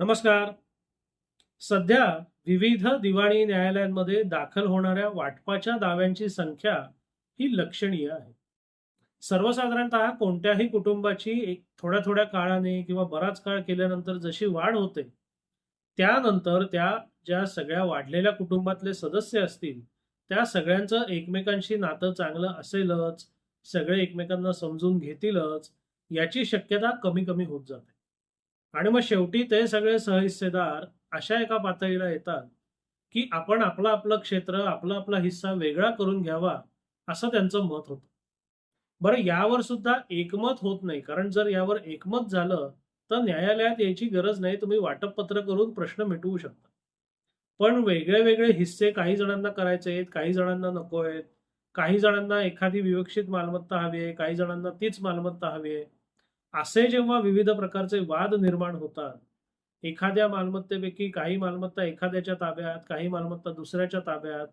नमस्कार. सध्या विविध दिवाणी न्यायालयांमध्ये दाखल होणाऱ्या वाटपाच्या दाव्यांची संख्या ही लक्षणीय आहे. सर्वसाधारणतः कोणत्याही कुटुंबाची एक थोड्या थोड्या काळाने किंवा बराच काळ केल्यानंतर जशी वाढ होते त्यानंतर त्या ज्या सगळ्या वाढलेल्या कुटुंबातले सदस्य असतील त्या सगळ्यांचं एकमेकांशी नातं चांगलं असेलच सगळे एकमेकांना समजून घेतीलच याची शक्यता कमी कमी होत जाते. आणि मग शेवटी ते सगळे सहहिस्सेदार अशा एका पातळीला येतात की आपण आपलं आपलं क्षेत्र आपला आपला हिस्सा वेगळा करून घ्यावा असं त्यांचं मत होतं. बरं यावर सुद्धा एकमत होत नाही. कारण जर यावर एकमत झालं तर न्यायालयात यायची गरज नाही. तुम्ही वाटपपत्र करून प्रश्न मिटवू शकता. पण वेगळे वेगळे हिस्से काही जणांना करायचे आहेत काही जणांना नको आहेत. काही जणांना एखादी विवक्षित मालमत्ता हवी आहे काही जणांना तीच मालमत्ता हवी आहे. असे जेव्हा विविध प्रकारचे वाद निर्माण होतात एखाद्या मालमत्तेपैकी काही मालमत्ता एखाद्याच्या ताब्यात काही मालमत्ता दुसऱ्याच्या ताब्यात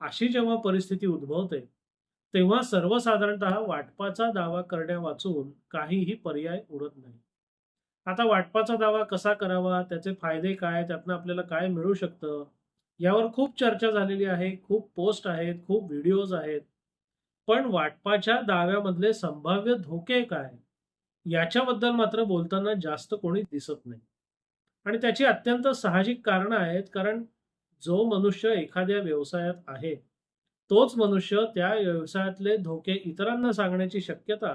अशी जेव्हा परिस्थिती उद्भवते तेव्हा सर्वसाधारणतः वाटपाचा दावा करण्या वाचून काहीही पर्याय उरत नाही. आता वाटपाचा दावा कसा करावा त्याचे फायदे काय त्यातनं आपल्याला काय मिळू शकतं यावर खूप चर्चा झालेली आहे खूप पोस्ट आहेत खूप व्हिडिओज आहेत. पण वाटपाच्या दाव्यामधले संभाव्य धोके काय? याच्याबद्दल मात्र बोलताना जास्त कोणी दिसत नाही. आणि त्याची अत्यंत साहजिक कारणं आहेत कारण जो मनुष्य एखाद्या व्यवसायात आहे तोच मनुष्य त्या व्यवसायातले धोके इतरांना सांगण्याची शक्यता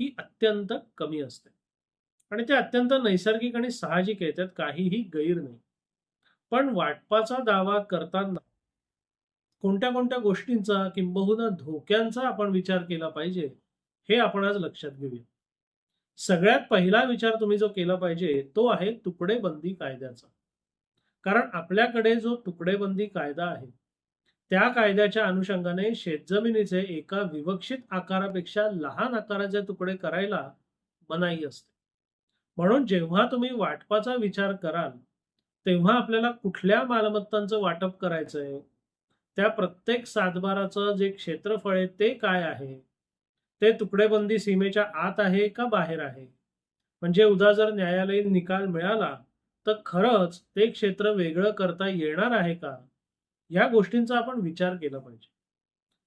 ही अत्यंत कमी असते. आणि ते अत्यंत नैसर्गिक आणि साहजिक आहे त्यात काहीही गैर नाही. पण वाटपाचा दावा करताना कोणत्या कोणत्या गोष्टींचा किंबहुना धोक्यांचा आपण विचार केला पाहिजे हे आपण आज लक्षात घेऊया. सगळ्यात पहिला विचार तुम्ही जो केला पाहिजे तो आहे तुकडेबंदी कायद्याचा. कारण आपल्याकडे जो तुकडेबंदी कायदा आहे त्या कायद्याच्या अनुषंगाने शेतजमिनीचे एका विवक्षित आकारापेक्षा लहान आकाराचे तुकडे करायला मनाई असते. म्हणून जेव्हा तुम्ही वाटपाचा विचार कराल तेव्हा आपल्याला कुठल्या मालमत्तांचं वाटप करायचंय त्या प्रत्येक सातबाराचं जे क्षेत्रफळ आहे ते काय आहे? ते तुकडेबंदी सीमेच्या आत आहे का बाहेर आहे? म्हणजे उद्या जर न्यायालयीन निकाल मिळाला तर खरंच ते क्षेत्र वेगळं करता येणार आहे का? या गोष्टींचा आपण विचार केला पाहिजे.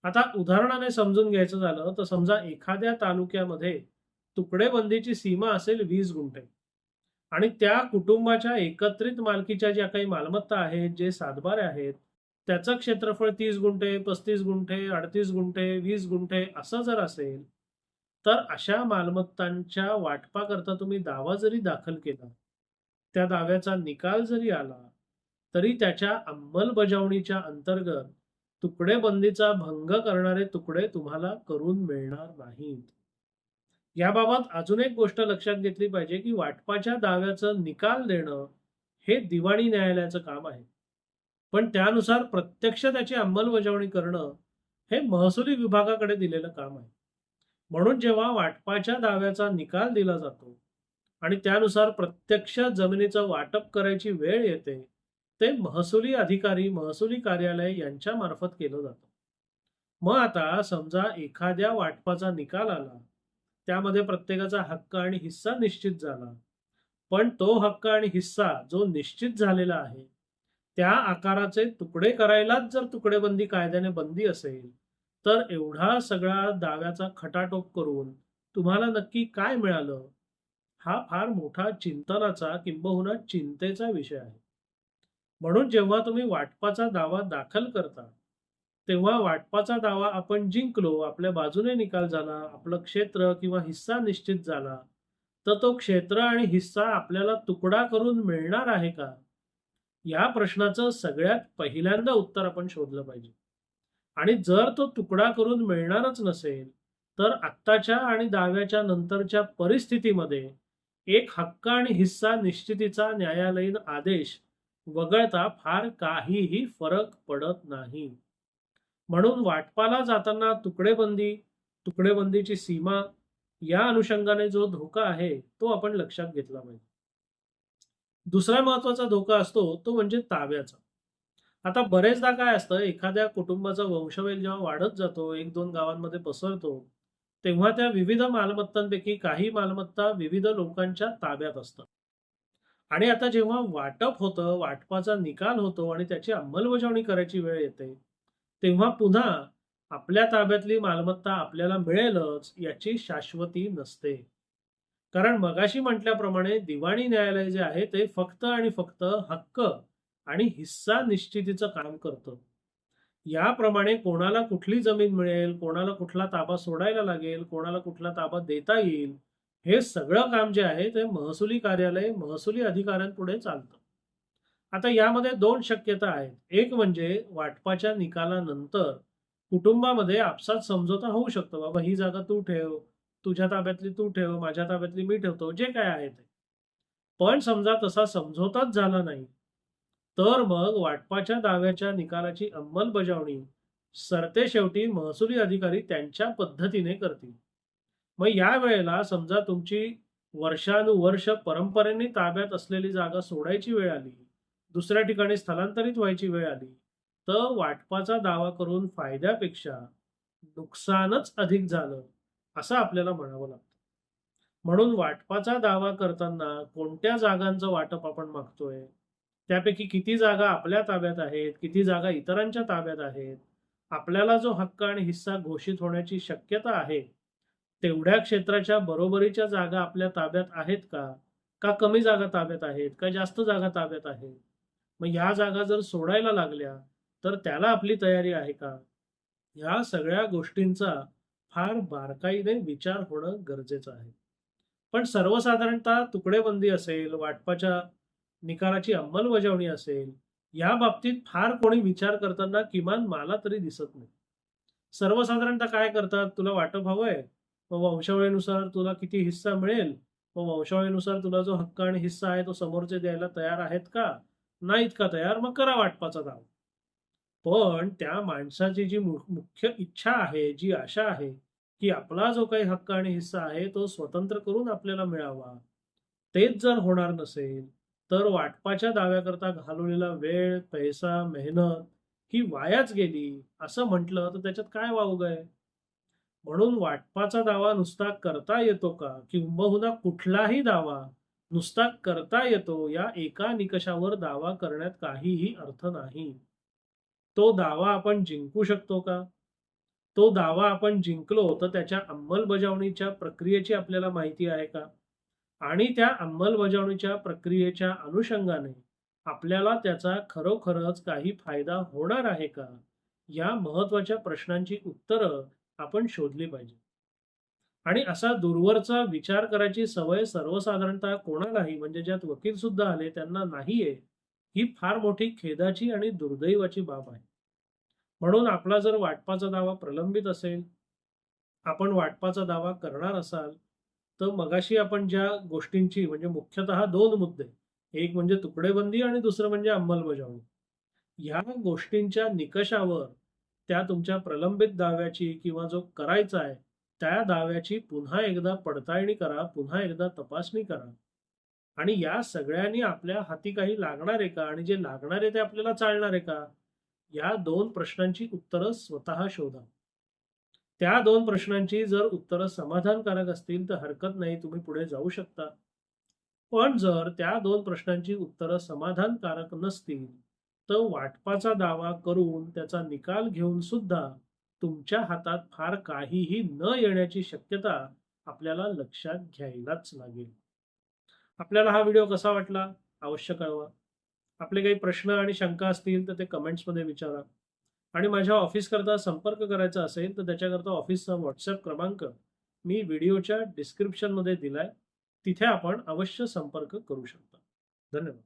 आता उदाहरणाने समजून घ्यायचं झालं तर समजा एखाद्या तालुक्यामध्ये तुकडेबंदीची सीमा असेल वीस गुंठे आणि त्या कुटुंबाच्या एकत्रित मालकीच्या ज्या काही मालमत्ता आहेत जे सातबारे आहेत त्याचं क्षेत्रफळ तीस गुंठे पस्तीस गुंठे अडतीस गुंठे वीस गुंठे असं जर असेल तर अशा मालमत्तांच्या वाटपाकरता तुम्ही दावा जरी दाखल केला त्या दाव्याचा निकाल जरी आला तरी त्याच्या अंमलबजावणीच्या अंतर्गत तुकडेबंदीचा भंग करणारे तुकडे तुम्हाला करून मिळणार नाहीत. याबाबत अजून एक गोष्ट लक्षात घेतली पाहिजे की वाटपाच्या दाव्याचं निकाल देणं हे दिवाणी न्यायालयाचं काम आहे. पण त्यानुसार प्रत्यक्ष त्याची अंमलबजावणी करणं हे महसुली विभागाकडे दिलेलं काम आहे. म्हणून जेव्हा वाटपाच्या दाव्याचा निकाल दिला जातो आणि त्यानुसार प्रत्यक्ष जमिनीचं वाटप करायची वेळ येते ते महसुली अधिकारी महसुली कार्यालय यांच्या मार्फत केलं जातं. मग आता समजा एखाद्या वाटपाचा निकाल आला त्यामध्ये प्रत्येकाचा हक्क आणि हिस्सा निश्चित झाला पण तो हक्क आणि हिस्सा जो निश्चित झालेला आहे त्या आकाराचे तुकडे करायलाच जर तुकडेबंदी कायद्याने बंदी असेल तर एवढा सगळा दाव्याचा खटाटोप करून तुम्हाला नक्की काय मिळालं हा फार मोठा चिंतनाचा किंबहुना चिंतेचा विषय आहे. म्हणून जेव्हा तुम्ही वाटपाचा दावा दाखल करता तेव्हा वाटपाचा दावा आपण जिंकलो आपल्या बाजूने निकाल झाला आपलं क्षेत्र किंवा हिस्सा निश्चित झाला तर तो क्षेत्र आणि हिस्सा आपल्याला तुकडा करून मिळणार आहे का? या प्रश्नाचं सगळ्यात पहिल्यांदा उत्तर आपण शोधलं पाहिजे. आणि जर तो तुकडा करून मिळणारच नसेल तर आत्ताच्या आणि दाव्याच्या नंतरच्या परिस्थितीमध्ये एक हक्क आणि हिस्सा निश्चितीचा न्यायालयीन आदेश वगळता फार काहीही फरक पडत नाही. म्हणून वाटपाला जाताना तुकडेबंदी तुकडेबंदीची सीमा या अनुषंगाने जो धोका आहे तो आपण लक्षात घेतला पाहिजे. दुसरा महत्त्वाचा धोका असतो तो म्हणजे ताब्याचा आता बरेचदा काय असतं एखाद्या कुटुंबाचा वंशवेल जेव्हा वाढत जातो एक दोन गावांमध्ये पसरतो तेव्हा त्या विविध मालमत्तांपैकी काही मालमत्ता विविध लोकांच्या ताब्यात असतात आणि आता जेव्हा वाटप होतं, वाटपाचा निकाल होतो आणि त्याची अंमलबजावणी करायची वेळ येते, तेव्हा पुन्हा आपल्या ताब्यातली मालमत्ता आपल्याला मिळेलच याची शाश्वती नसते. कारण मगाशी म्हटल्याप्रमाणे दिवाणी न्यायालय जे आहे ते फक्त आणि फक्त हक्क आणि हिस्सा निश्चितीचं काम करतं. याप्रमाणे कोणाला कुठली जमीन मिळेल, कोणाला कुठला ताबा सोडायला लागेल, कोणाला कुठला ताबा देता येईल, हे सगळं काम जे आहे ते महसुली कार्यालय, महसुली अधिकाऱ्यांपुढे चालतं. आता यामध्ये दोन शक्यता आहेत. एक म्हणजे वाटपाच्या निकालानंतर कुटुंबामध्ये आपसात समझोता होऊ शकतो. बाबा ही जागा तू ठेव, तुझ्या ताब्यातली तू ठेव, माझ्या ताब्यातली मी ठेवतो, जे काय आहे ते. पण समजा तसा समझोताच झाला नाही, तर मग वाटपाच्या दाव्याच्या निकालाची अंमलबजावणी सरतेशेवटी महसुली अधिकारी त्यांच्या पद्धतीने करतील. मग या वेळेला समजा तुमची वर्षानुवर्ष परंपरेने ताब्यात असलेली जागा सोडायची वेळ आली, दुसऱ्या ठिकाणी स्थलांतरित व्हायची वेळ आली, तर वाटपाचा दावा करून फायद्यापेक्षा नुकसानच अधिक झालं, असं आपल्याला म्हणावं लागतं. म्हणून वाटपाचा दावा करताना कोणत्या जागांचं वाटप आपण मागतोय, त्यापैकी किती जागा आपल्या ताब्यात आहेत, किती जागा इतरांच्या ताब्यात आहेत, आपल्याला जो हक्क आणि हिस्सा घोषित होण्याची शक्यता आहे, तेवढ्या क्षेत्राच्या बरोबरीच्या जागा आपल्या ताब्यात आहेत का? का कमी जागा ताब्यात आहेत? का जास्त जागा ताब्यात आहेत? मग ह्या जागा जर सोडायला लागल्या, तर त्याला आपली तयारी आहे का? ह्या सगळ्या गोष्टींचा फार बारकाईने विचार होणं गरजेचं आहे. पण सर्वसाधारणतः तुकडेबंदी असेल, वाटपाच्या निकालाची अंमलबजावणी असेल, या बाबतीत फार कोणी विचार करताना किमान मला तरी दिसत नाही. सर्वसाधारणतः काय करतात, तुला वाटप हवंय, व वंशावळीनुसार तुला किती हिस्सा मिळेल, व वंशावळीनुसार तुला जो हक्क आणि हिस्सा आहे तो समोरचे द्यायला तयार आहेत का? नाहीत का तयार, मग करा वाटपाचा दावा. पण त्या माणसाची जी मु मुख्य इच्छा आहे, जी आशा आहे, की आपला जो काही हक्क आणि हिस्सा आहे तो स्वतंत्र करून आपल्याला मिळावा. तेच जर होणार नसेल, तर वाटपाच्या दाव्याकरता घालवलेला वेळ, पैसा, मेहनत ही वायाच गेली, असं म्हटलं तर त्याच्यात काय वावग आहे? म्हणून वाटपाचा दावा नुसता करता येतो का? किंबहुना कुठलाही दावा नुसता करता येतो, या एका निकषावर दावा करण्यात काहीही अर्थ नाही. तो दावा आपण जिंकू शकतो का? तो दावा आपण जिंकलो तर त्याच्या अंमलबजावणीच्या प्रक्रियेची आपल्याला माहिती आहे का? आणि त्या अंमलबजावणीच्या प्रक्रियेच्या अनुषंगाने आपल्याला त्याचा खरोखरच काही फायदा होणार आहे का? या महत्त्वाच्या प्रश्नांची उत्तरं आपण शोधली पाहिजे आणि असा दूरवरचा विचार करायची सवय सर्वसाधारणतः कोणालाही म्हणजे ज्यात वकील सुद्धा आले त्यांना नाहीये, ही फार मोठी खेदाची आणि दुर्दैवाची बाब आहे. म्हणून आपला जर वाटपाचा दावा प्रलंबित असेल, आपण वाटपाचा दावा करणार असाल, तर मगाशी आपण ज्या गोष्टींची म्हणजे मुख्यतः दोन मुद्दे, एक म्हणजे तुकडेबंदी आणि दुसरं म्हणजे अंमलबजावणी. ह्या गोष्टींच्या निकषावर त्या तुमच्या प्रलंबित दाव्याची किंवा जो करायचा आहे, त्या दाव्याची पुन्हा एकदा पडताळणी करा, पुन्हा एकदा तपासणी करा. आणि या सगळ्यांनी आपल्या हाती काही लागणार आहे का? आणि जे लागणार आहे ते आपल्याला चालणार आहे का? या दोन प्रश्नांची उत्तरं स्वतः शोधा. त्या दोन प्रश्नांची जर उत्तरं समाधानकारक असतील तर हरकत नाही, तुम्ही पुढे जाऊ शकता. पण जर त्या दोन प्रश्नांची उत्तरं समाधानकारक नसतील, तर वाटपाचा दावा करून त्याचा निकाल घेऊन सुद्धा तुमच्या हातात फार काहीही न येण्याची शक्यता आपल्याला लक्षात घ्यायलाच लागेल. आपल्याला हा व्हिडिओ कसा वाटला? अवश्य कळवा. आपले काही प्रश्न आणि शंका असतील तर ते कमेंट्समध्ये विचारा. आणि माझ्या ऑफिसकरता संपर्क करायचा असेल तर त्याच्याकरता ऑफिसचा व्हॉट्सअप क्रमांक मी व्हिडिओच्या डिस्क्रिप्शनमध्ये दिलाय. तिथे आपण अवश्य संपर्क करू शकता. धन्यवाद.